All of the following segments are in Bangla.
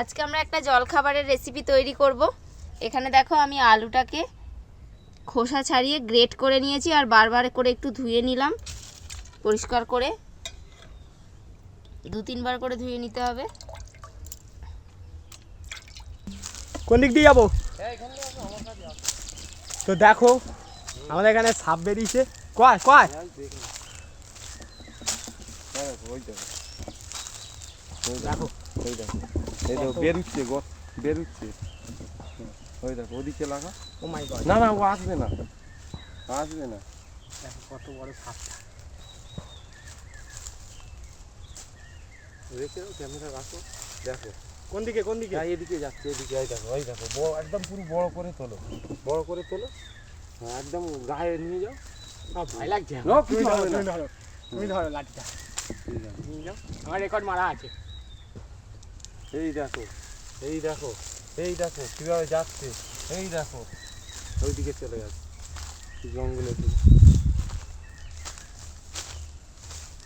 আজকে আমরা একটা জলখাবারের রেসিপি তৈরি করব। এখানে দেখো আমি আলুটাকে খোসা ছাড়িয়ে গ্রেট করে নিয়েছি আর বারবার করে একটু ধুয়ে নিলাম। পরিষ্কার করে দু তিনবার করে ধুয়ে নিতে হবে। কোন দিক দিয়ে যাব? তো দেখো, আমাদের এখানে সাপ বেরিয়েছে। কয় কয়? দেখো দেখো। এই দেখো বেরুচ্ছে বেরুচ্ছে ওই দেখো ওদিকে লাগা। ও মাই গড না না ও আসবে না। আসবে না। দেখো কত বড় সাপটা রেখে ক্যামেরা রাখো। দেখো। কোন দিকে কোন দিকে? হ্যাঁ এদিকে যাচ্ছে এদিকে এই দেখো ওই দেখো বড় একদম পুরো বড় করে তোলো। বড় করে তোলো? হ্যাঁ, একদম গায়ে নিয়ে যাও। ভয় লাগছে। তুমি ধরো তুমি ধরো লাঠিটা। নিয়ে যাও। আমার রেকর্ড মারা আছে। এই দেখো এই দেখো এই দেখো কীভাবে যাচ্ছে এই দেখো। ওইদিকে চলে যাচ্ছে জঙ্গলের দিকে।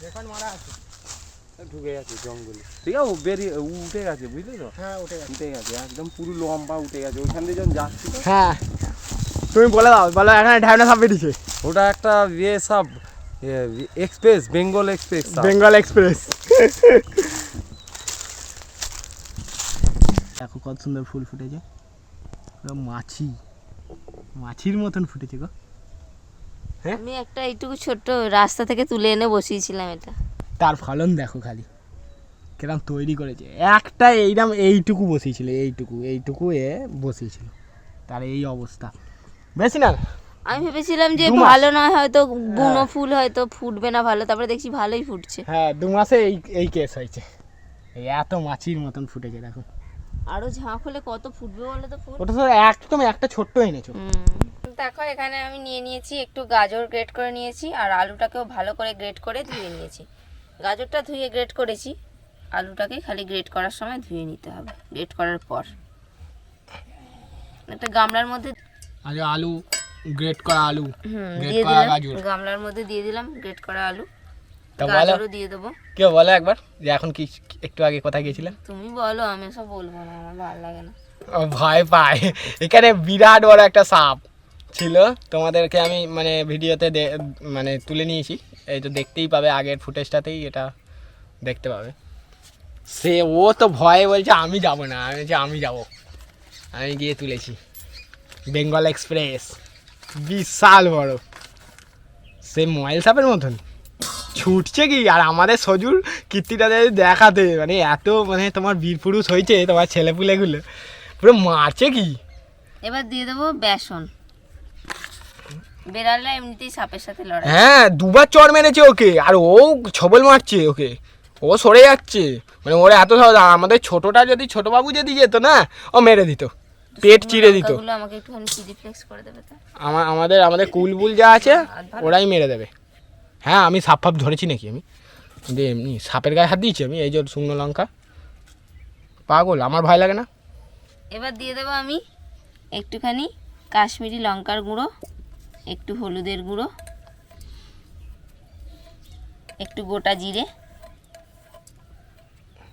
রেকর্ড মারা আছে। ঢুকে গেছে জঙ্গলে। ঠিক আছে বেরিয়ে উঠে গেছে বুঝলে তো? হ্যাঁ উঠে গেছে। উঠে গেছে একদম পুরো লম্বা উঠে গেছে। ওইখান দিয়ে যখন যাচ্ছি হ্যাঁ। তুমি বলে দাও বলো এখানে ঢাবনা সাপ বেরিয়েছে। ওটা একটা ইয়ে সব express Bengal express Bengal express দেখো কত সুন্দর ফুল ফুটেছে। পুরো মাছি। মাছির মতন ফুটেছে গো। আমি একটা এইটুকু ছোট্ট রাস্তা থেকে তুলে এনে বসিয়েছিলাম এটা। তার ফলন দেখো খালি। কিরম তৈরি করেছে। একটা এইরকম এইটুকু বসিয়েছিল এইটুকু এইটুকু এ বসিয়েছিল। তার এই অবস্থা। বেশি না? আমি ভেবেছিলাম যে ভালো নয় হয়তো বুনো ফুল হয়তো ফুটবে না ভালো। তারপরে দেখছি ভালোই ফুটছে। হ্যাঁ দু মাসে এই এই কেস হয়েছে। এত মাছির মতন ফুটেছে দেখো। আরও ঝাঁক হলে কত ফুটবে বলো তো ফুল? ওটা তো একদম একটা ছোট্ট এনেছো। দেখো এখানে আমি নিয়ে নিয়েছি একটু গাজর গ্রেট করে নিয়েছি আর আলুটাকেও ভালো করে গ্রেট করে ধুয়ে নিয়েছি। গাজরটা ধুয়ে গ্রেট করেছি আলুটাকে খালি গ্রেট করার সময় ধুয়ে নিতে হবে গ্রেট করার পর। একটা গামলার মধ্যে আলু গ্রেট করা আলু হুম, দিয়ে করা দিলাম। গাজর। গামলার মধ্যে দিয়ে দিলাম গ্রেট করা আলু। তা বলো। গাজরও দিয়ে দেবো। কেউ বলো একবার যে এখন কি একটু আগে কোথায় গেছিলাম তুমি বলো আমি সব বলব না আমার ভালো লাগে না। ও ভয় পায়। এখানে বিরাট বড় একটা সাপ ছিল। তোমাদেরকে আমি মানে ভিডিওতে মানে তুলে নিয়েছি। এই তো দেখতেই পাবে আগের ফুটেজটাতেই এটা দেখতে পাবে। সে ও তো ভয়ে বলছে আমি যাব না আমি বলছি আমি যাব। আমি গিয়ে তুলেছি। বেঙ্গল এক্সপ্রেস। বিশাল বড়। সে মোবাইল সাপের মতন। ছুটছে কি আর আমাদের সজুর কীর্তিটা যদি দেখাতে মানে এত মানে তোমার বীরপুরুষ হয়েছে তোমার ছেলেপুলেগুলো। পুরো মারছে কি এবার দিয়ে দেবো বেসন। বেড়ালে এমনিতেই সাপের সাথে লড়াই হ্যাঁ দুবার চর মেরেছে ওকে আর ও ছবল মারছে ওকে। ও সরে যাচ্ছে। মানে ওরা এত সহজ আমাদের ছোটটা যদি ছোট বাবু যদি যেত না ও মেরে দিত। পেট চিড়ে দিত। আমাকে একটুখানি করে দেবে আমার আমাদের আমাদের কুলবুল যা আছে ওরাই মেরে দেবে। হ্যাঁ আমি সাপ ফাপ ধরেছি নাকি আমি? কিন্তু এমনি সাপের গায়ে হাত দিয়েছি আমি, এই যে শুকনো লঙ্কা। পাগল, আমার ভয় লাগে না? এবার দিয়ে দেবো আমি একটুখানি কাশ্মীরি লঙ্কার গুঁড়ো, একটু হলুদের গুঁড়ো, একটু গোটা জিরে,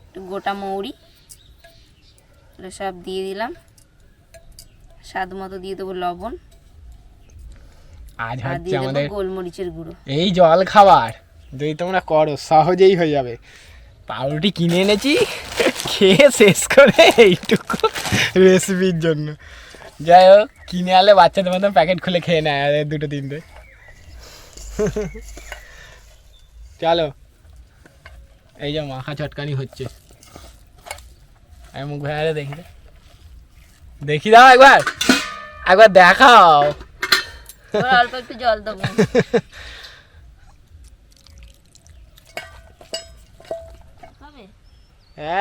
একটু গোটা মৌরি সব দিয়ে দিলাম। স্বাদ মতো দিয়ে দেবো লবণ। আজ হচ্ছে আমাদের গোলমরিচের গুঁড়ো। এই জল খাবার। যদি তোমরা করো সহজেই হয়ে যাবে। পাউরুটি কিনে এনেছি খেয়ে শেষ করে এইটুকু রেসিপির জন্য। যাই হোক কিনে আনলে বাচ্চাদের মতন প্যাকেট খুলে খেয়ে নেয় আর দুটো তিনটে। চলো। এই যে মাখা চটকানি হচ্ছে। আমি মুখ ভেঙে দেখি। দেখি দাও একবার। একবার দেখাও। অল্প একটু জল দেবো।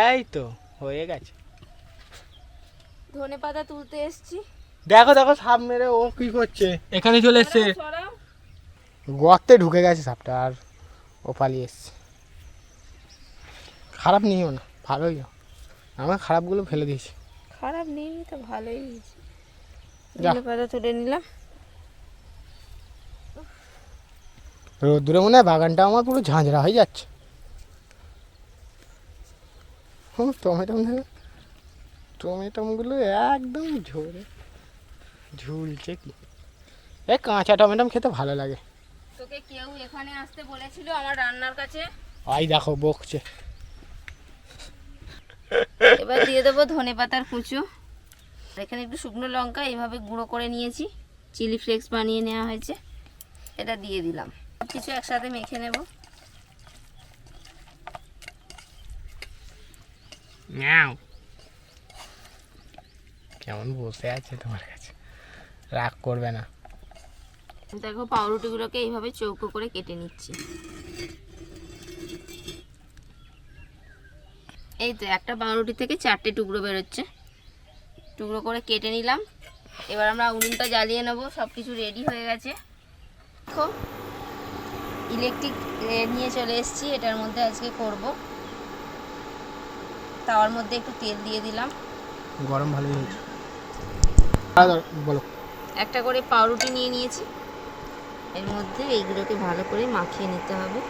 এই তো হয়ে গেছে। ধনে পাতা তুলতে এসছি। দেখো দেখো সাপ মেরে ও কি করছে? এখানে চলে এসছে। গর্তে ঢুকে গেছে সাপটা আর ও পালিয়ে এসছে। খারাপ নিও না ভালোই। আমার খারাপগুলো ফেলে দিয়েছি। খারাপ নেই তো ভালোই। ধনে পাতা তুলে নিলাম। রোদ্দুরে মনে হয় বাগানটা আমার পুরো ঝাঁঝরা হয়ে যাচ্ছে। হুম টমেটো হয় টমেটোগুলো একদম ঝরে ঝুলছে কি? এ কাঁচা টমেটো খেতে ভালো লাগে। তোকে কেউ এখানে আসতে বলেছিল আমার রান্নার কাছে? আই দেখো বকছে। এবার দিয়ে দেবো ধনে পাতার কুচো। এখানে একটু শুকনো লঙ্কা এইভাবে গুঁড়ো করে নিয়েছি। চিলি ফ্লেক্স বানিয়ে নেওয়া হয়েছে। এটা দিয়ে দিলাম। কিছু একসাথে মেখে নেব। ম্যাও। কেমন বসে আছে তোমার কাছে? রাগ করবে না। দেখো পাউরুটিগুলোকে এইভাবে চৌকো করে কেটে নিচ্ছি। এই তো একটা পাউরুটি থেকে চারটে টুকরো বেরোচ্ছে। টুকরো করে কেটে নিলাম। এবার আমরা উনুনটা জ্বালিয়ে নেব সব কিছু রেডি হয়ে গেছে। দেখো ইলেকট্রিক নিয়ে চলে এসেছি এটার মধ্যে আজকে করব। তাওয়ার মধ্যে একটু তেল দিয়ে দিলাম। গরম ভালোই হয়েছে। বলো। একটা করে পাউরুটি নিয়ে নিয়েছি। এর মধ্যে এইগুলোকে ভালো করে মাখিয়ে নিতে হবে।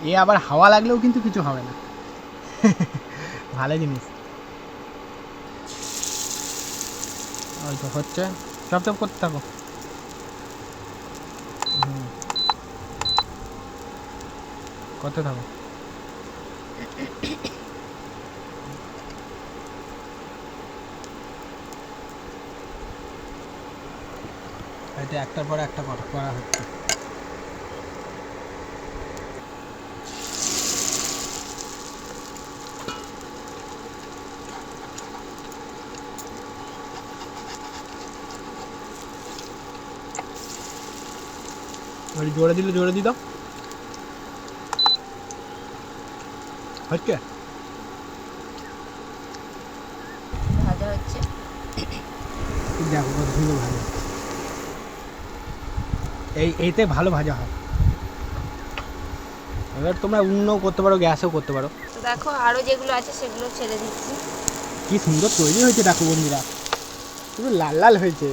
এ আবার হাওয়া লাগলেও কিন্তু কিছু হবে না। ভালো জিনিস। ওই তো হচ্ছে। সব তো করতে থাকো। করতে থাকো। এটা একটার পর একটা করা হচ্ছে। জোরে দিলে জোরে দি দাও। হচ্ছে? ভাজা হচ্ছে। দেখো কত সুন্দর ভাজা। এই এইতে ভালো ভাজা হয়। এবার তোমরা উন্নও করতে পারো গ্যাসও করতে পারো। তো দেখো আরও যেগুলো আছে সেগুলো ছেড়ে দিচ্ছি। কি সুন্দর তৈরি হয়েছে দেখো বন্ধুরা। পুরো লাল লাল হয়েছে।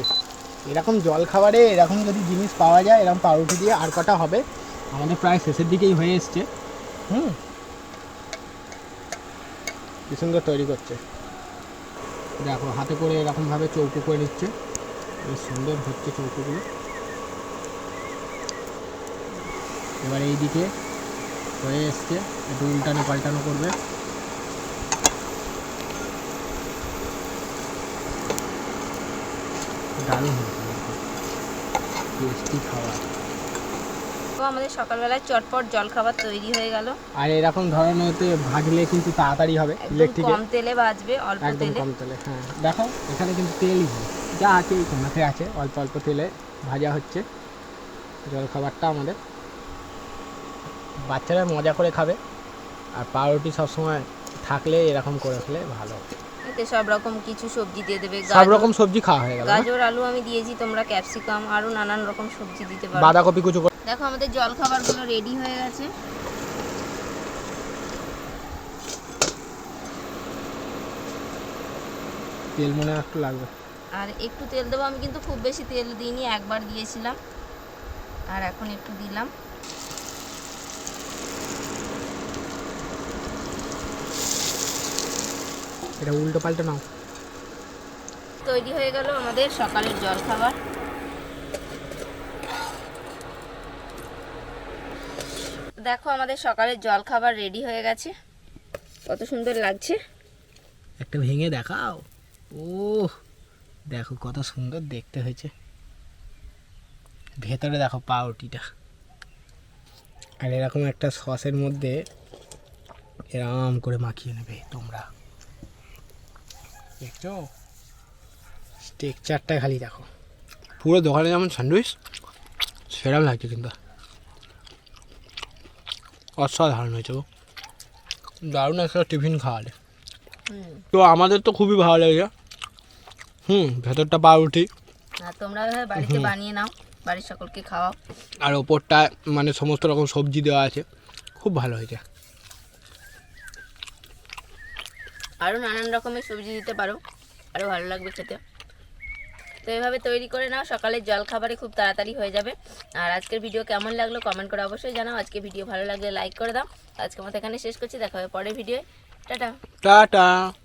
এরকম জল খাবারে এরকম যদি জিনিস পাওয়া যায়, এরকম পাউরুটি দিয়ে আর কটা হবে? আমাদের প্রায় শেষের দিকেই হয়ে এসছে। হুম? কি সুন্দর তৈরি করছে। দেখো, হাতে করে এরকমভাবে চৌকো করে নিচ্ছে। বেশ সুন্দর হচ্ছে চৌকোগুলো। এবার এই দিকে হয়ে এসছে, একটু উল্টানো পাল্টানো করবে। দারুণ টেস্টি খাবার। তো আমাদের সকালবেলায় চটপট জলখাবার তৈরি হয়ে গেল। আর এরকম ধরনেরতে ভাজলে কিন্তু তাড়াতাড়ি হবে ইলেকট্রিকে কম তেলে ভাজবে অল্প একদম তেলে। কম তেলে হ্যাঁ। দেখো এখানে কিন্তু তেলই যা আছে এই কমাতে আছে অল্প অল্প তেলে ভাজা হচ্ছে জলখাবারটা আমাদের। বাচ্চারা মজা করে খাবে। আর পাউরুটি সবসময় থাকলে এরকম করে খেলে ভালো। এতে সব রকম কিছু সবজি দিয়ে দেবে সব রকম সবজি খাওয়া হয়ে গেল গাজর আলু আমি দিয়েছি তোমরা ক্যাপসিকাম আরও নানান রকম সবজি দিতে পারো। বাঁধাকপি কুচু দেখো আমাদের জলখাবারগুলো রেডি হয়ে গেছে। তেল মনে একটু লাগবে। আর একটু তেল দেবো আমি কিন্তু খুব বেশি তেল দিইনি একবার দিয়েছিলাম। আর এখন একটু দিলাম। এটা উল্টো পাল্টে নাও। তৈরি হয়ে গেল আমাদের সকালের জলখাবার দেখো আমাদের সকালের জলখাবার রেডি হয়ে গেছে। কত সুন্দর লাগছে। একটা ভেঙে দেখাও। ও দেখো কত সুন্দর দেখতে হয়েছে। ভেতরে দেখো পাউরুটিটা। আর এরকম একটা সসের মধ্যে এরম করে মাখিয়ে নেবে তোমরা। দেখছ? টেক্সচারটা খালি দেখো। পুরো দোকানে যেমন স্যান্ডউইচ সেরকম লাগছে কিন্তু। অসাধারণ হয়েছে গো। দারুণ একটা টিফিন খাওয়ালে। তো আমাদের তো খুবই ভালো লেগেছে হুম ভেতরটা পাউরুটি। আর তোমরা বাড়িতে বানিয়ে নাও বাড়ির সকলকে খাওয়াও। আর ওপরটা মানে সমস্ত রকম সবজি দেওয়া আছে। খুব ভালো হয়েছে। আরও নানান রকমের সবজি দিতে পারো আরও ভালো লাগবে খেতে। তো এভাবে তৈরি করে নাও, সকালের জল খাবারে খুব তাড়াতাড়ি হয়ে যাবে। আর আজকের ভিডিও কেমন লাগল কমেন্ট করে অবশ্যই জানাও। আজকে ভিডিও ভালো লাগলে লাইক করে দাও। আজকের মতো এখানে শেষ করছি, দেখা হবে পরের ভিডিও টাটা। টাটা।